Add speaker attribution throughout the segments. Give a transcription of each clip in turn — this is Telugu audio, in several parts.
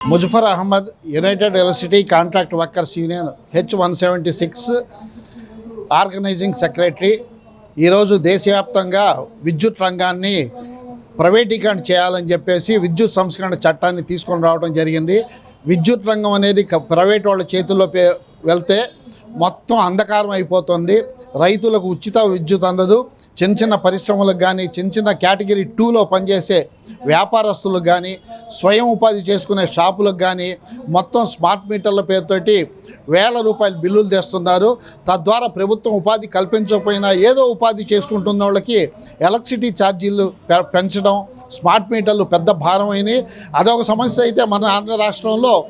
Speaker 1: Muzaffar Ahmed united electricity contract workers union H one seventy six organising secretary ఈరోజు దేశవ్యాప్తంగా విద్యుత్ రంగాన్ని ప్రైవేటీకరణ చేయాలని చెప్పేసి విద్యుత్ సంస్కరణ చట్టాన్ని తీసుకొని రావడం జరిగింది. విద్యుత్ రంగం అనేది ప్రైవేట్ వాళ్ళ చేతుల్లో వెళ్తే మొత్తం అంధకారం అయిపోతుంది. రైతులకు ఉచిత విద్యుత్ అందదు. చిన్న చిన్న పరిశ్రమలకు కానీ చిన్న చిన్న కేటగిరీ టూలో పనిచేసే వ్యాపారస్తులకు కానీ స్వయం ఉపాధి చేసుకునే షాపులకు కానీ మొత్తం స్మార్ట్ మీటర్ల పేరుతోటి వేల రూపాయల బిల్లులు తెస్తున్నారు. తద్వారా ప్రభుత్వం ఉపాధి కల్పించకపోయినా ఏదో ఉపాధి చేసుకుంటున్న వాళ్ళకి ఎలక్ట్రిసిటీ ఛార్జీలు పె- పెంచడం స్మార్ట్ మీటర్లు పెద్ద భారం అయినాయి. అదొక సమస్య అయితే మన ఆంధ్ర రాష్ట్రంలో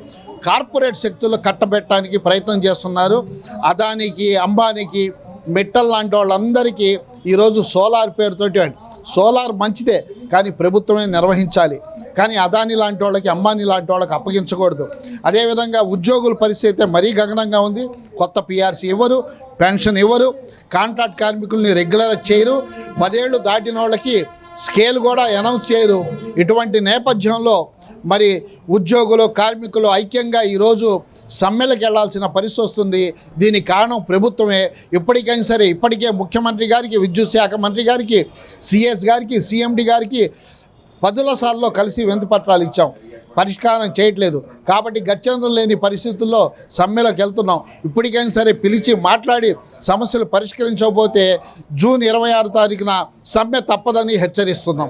Speaker 1: కార్పొరేట్ శక్తులు కట్టబెట్టడానికి ప్రయత్నం చేస్తున్నారు. అదానికి అంబానీకి మిట్టల్ లాంటి వాళ్ళందరికీ ఈరోజు సోలార్ పేరుతోటి సోలార్ మంచిదే కానీ ప్రభుత్వమే నిర్వహించాలి. కానీ అదాని లాంటి వాళ్ళకి అంబానీ లాంటి వాళ్ళకి అప్పగించకూడదు. అదేవిధంగా ఉద్యోగుల పరిస్థితి అయితే మరీ గగనంగా ఉంది. కొత్త పిఆర్సీ ఇవ్వరు పెన్షన్ ఇవ్వరు కాంట్రాక్ట్ కార్మికుల్ని రెగ్యులర్ చేయరు. పదేళ్ళు దాటిన వాళ్ళకి స్కేల్ కూడా అనౌన్స్ చేయరు. ఇటువంటి నేపథ్యంలో మరి ఉద్యోగులు కార్మికులు ఐక్యంగా ఈరోజు సమ్మెలకు వెళ్ళాల్సిన పరిస్థితి వస్తుంది. దీనికి కారణం ప్రభుత్వమే. ఇప్పటికైనా సరే ఇప్పటికే ముఖ్యమంత్రి గారికి విద్యుత్ శాఖ మంత్రి గారికి సిఎస్ గారికి సిఎండి గారికి పదుల సార్లో కలిసి వెంత పత్రాలు ఇచ్చాం. పరిష్కారం చేయట్లేదు. కాబట్టి గత్యంతరం లేని పరిస్థితుల్లో సమ్మెలోకి వెళ్తున్నాం. ఇప్పటికైనా సరే పిలిచి మాట్లాడి సమస్యలు పరిష్కరించకపోతే జూన్ ఇరవై ఆరు తారీఖున సమ్మె తప్పదని హెచ్చరిస్తున్నాం.